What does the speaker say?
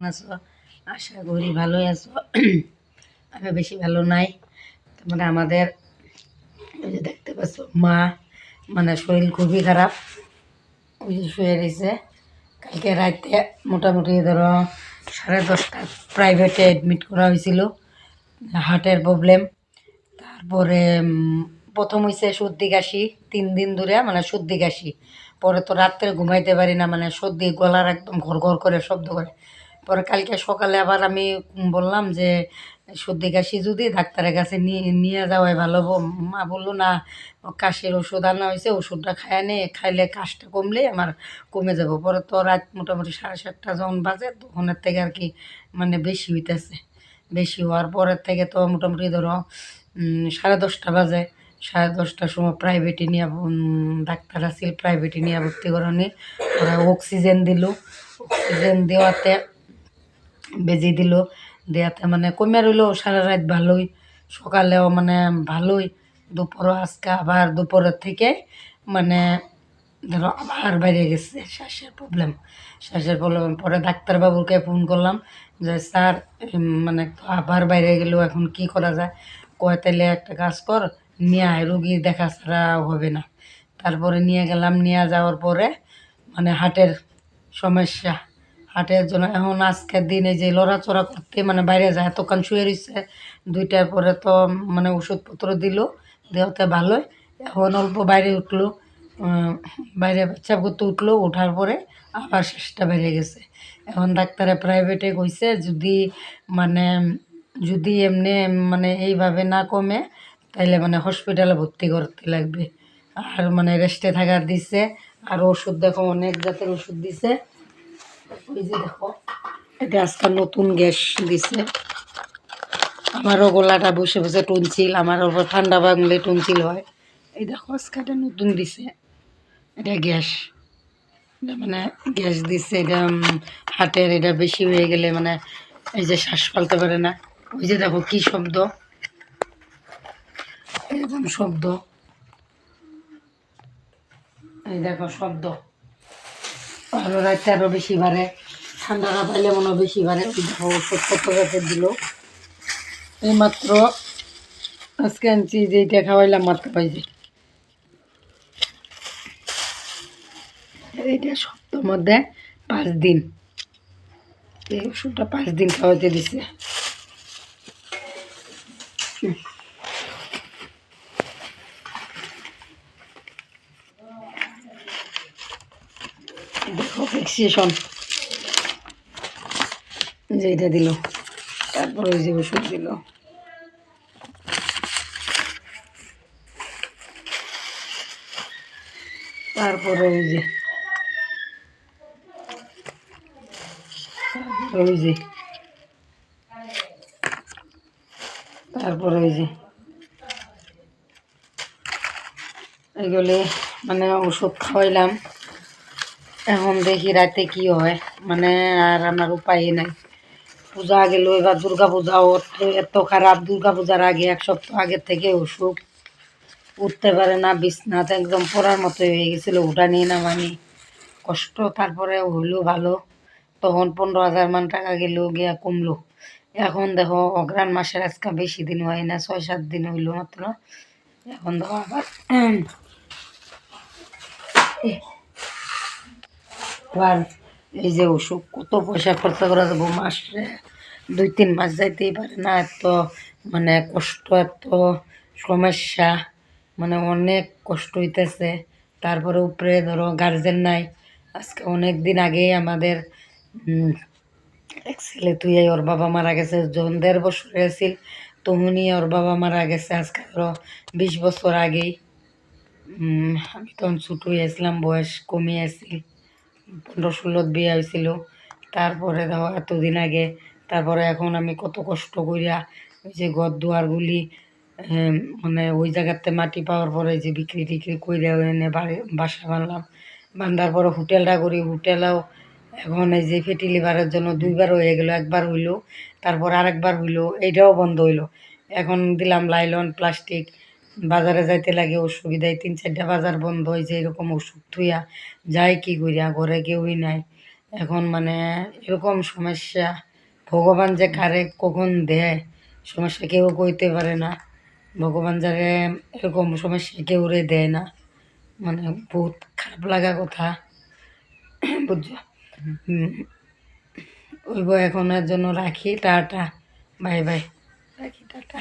আছো? আশা করি ভালোই আছো। আমি বেশি ভালো নাই। মানে আমাদের দেখতে পাচ্ছ, মা মানে শরীর খুবই খারাপ। ওই যে শুয়ে রয়েছে। কালকে রাতে মোটামুটি ধরো সাড়ে দশটা প্রাইভেটে অ্যাডমিট করা হয়েছিল হার্টের প্রবলেম তারপরে প্রথম হয়েছে সর্দি কাশি, তিন দিন ধরে মানে সর্দি কাশি। পরে তো রাত্রে ঘুমাইতে পারি না মানে সর্দি গলার একদম ঘর ঘর করে, শব্দ করে। পরে কালকে সকালে আবার আমি বললাম যে, সর্দি কাশি যদি ডাক্তারের কাছে নিয়ে যাওয়াই ভালো। মা বলল, না, কাশির ওষুধ আনা হয়েছে, ওষুধটা খায় নে, খাইলে কাশটা কমলে আমার কমে যাব। পরে তো রাত মোটামুটি সাড়ে সাতটা যখন বাজে, তখনের থেকে আর কি মানে বেশি হইতেছে। বেশি হওয়ার পরের থেকে তো মোটামুটি ধরো সাড়ে দশটা বাজে। সাড়ে দশটার সময় প্রাইভেটে নিয়ে ডাক্তার আছিল প্রাইভেটে নিয়ে ভর্তি করানি। ওরা অক্সিজেন দিল। অক্সিজেন দেওয়াতে বেজি দিল। দেওয়াতে মানে কমে রইল, সারা রাত ভালোই। সকালেও মানে ভালোই। দুপুরও আজকে আবার দুপুরের থেকে মানে ধরো আবার বাইরে গেছে। শ্বাসের প্রবলেম শ্বাসের প্রবলেম পরে ডাক্তারবাবুকে ফোন করলাম যে, স্যার মানে আবার বাইরে গেলেও এখন কি করা যায়? কয় তাহলে একটা কাজ কর, নিয়ে আয়, রুগী দেখা ছাড়া হবে না। তারপরে নিয়ে গেলাম, নিয়ে যাওয়ার পরে মানে হার্টের সমস্যা। হার্টের জন্য এখন আজকের দিনে যে লড়াচড়া করতে মানে বাইরে যায় তখন শুয়ে রয়েছে দুইটার পরে তো মানে ওষুধপত্র দিল, দেওয়াতে ভালোই, এখন অল্প বাইরে উঠল বাইরে বাচ্চা করতে উঠল ওঠার পরে আবার শেষটা বেড়ে গেছে। এখন ডাক্তারে প্রাইভেটে কইছে, যদি মানে যদি এমনি মানে এইভাবে না কমে, তাইলে মানে হসপিটালে ভর্তি করতে লাগবে। আর মানে রেস্টে থাকার দিছে, আর ওষুধ দেখো, অনেক জাতের ওষুধ দিছে। এটা আজকাল নতুন গ্যাস দিছে। আমারও গলাটা বসে বসে টনছিল আমার ওপর ঠান্ডা বাংলে টনছিল হয়। এই দেখো আজকে এটা নতুন দিছে। এটা গ্যাস। এটা মানে গ্যাস দিচ্ছে এটা হাটের এটা বেশি হয়ে গেলে মানে এই যে শ্বাস ফেলতে পারে না। ওই যে দেখো, কি শব্দ? এরকম শব্দ। এই দেখো, শব্দ। আরও রাতে আরও বেশি বাড়ে। ঠান্ডাটা পাইলে মনে বেশি বাড়ে। ওষুধ কত গাছের দিল। এইমাত্র আজকে আনছি যে এটা খাওয়াইলাম, মাত্র পাইছি। এইটা সপ্তাহ মধ্যে পাঁচ দিন। এই ওষুধটা পাঁচ দিন খাওয়াইতে দিছে। ফিক্সেশন যে এটা দিল। তারপর ওই যে ওষুধ দিল। তারপরে ওই যে ওই যে তারপরে ওই যে এগুলি মানে ওষুধ খাওয়াইলাম। এখন দেখি রাতে কি হয়। মানে আর আমার উপায় নাই। পূজা গেল, এবার দুর্গা পূজাও এত খারাপ। দুর্গা পূজার আগে, এক সপ্তাহ আগের থেকে অসুখ। উঠতে পারে না, বিছনাতে একদম পড়ার মতো হয়ে গেছিল, উঠা নিয়ে নামানি। কষ্ট, তারপরে হইল ভালো। তখন পনেরো হাজার মান টাকা গেল, গিয়া কমলো। এখন দেখো, অগ্রাণ মাসের আজকে বেশি দিন হয় না, ছয় সাত দিন হইল মাত্র। এখন দেখো আবার আবার এই যে ওষুধ কত পয়সা খরচা করা যাব মাসে? দুই, তিন মাস যাইতেই পারে না, এত মানে কষ্ট, এত সমস্যা মানে অনেক কষ্ট হইতেছে। তারপরে উপরে ধরো গার্জেন নাই, আজকে অনেক দিন আগেই আমাদের এক ছেলে তুই ওর বাবা মারা গেছে, যখন দেড় বছর আছিল, তখনই ওর বাবা মারা গেছে আজকে ধরো বিশ বছর আগেই। আমি তখন ছোটো হয়েছিলাম বয়স কমিয়ে আসছিল পনেরো ষোলোত বিয়ে হয়েছিল তারপরে দেখো এতদিন আগে, তারপরে এখন আমি কত কষ্ট করিয়া ওই যে ঘর দুয়ারগুলি মানে ওই জায়গাতে মাটি পাওয়ার পরে যে বিক্রি টিক্রি কইরা এনে বাড়ি, বাসা বানলাম। বান্ধার পরে হোটেলটা করি, হোটেলেও এখন এই যে ফেটি লিভারের জন্য দুইবার হয়ে গেল, একবার হইল, তারপর আরেকবার হইল, এইটাও বন্ধ হইল। এখন দিলাম লাইলন, প্লাস্টিক বাজারে যাইতে লাগে অসুবিধায় তিন চারটা বাজার বন্ধ হয়েছে এরকম ওষুধ থুইয়া যাই কি করিয়া ঘরে কেউই নাই এখন মানে এরকম সমস্যা ভগবান যে কারে কখন দেয় সমস্যা কেউ কইতে পারে না ভগবান যারে এরকম সমস্যা কেউ রে দেয় না মানে বহুত খারাপ লাগা কথা বুঝছ। ওইব এখনের জন্য রাখি টাটা বাই বাই রাখি টাটা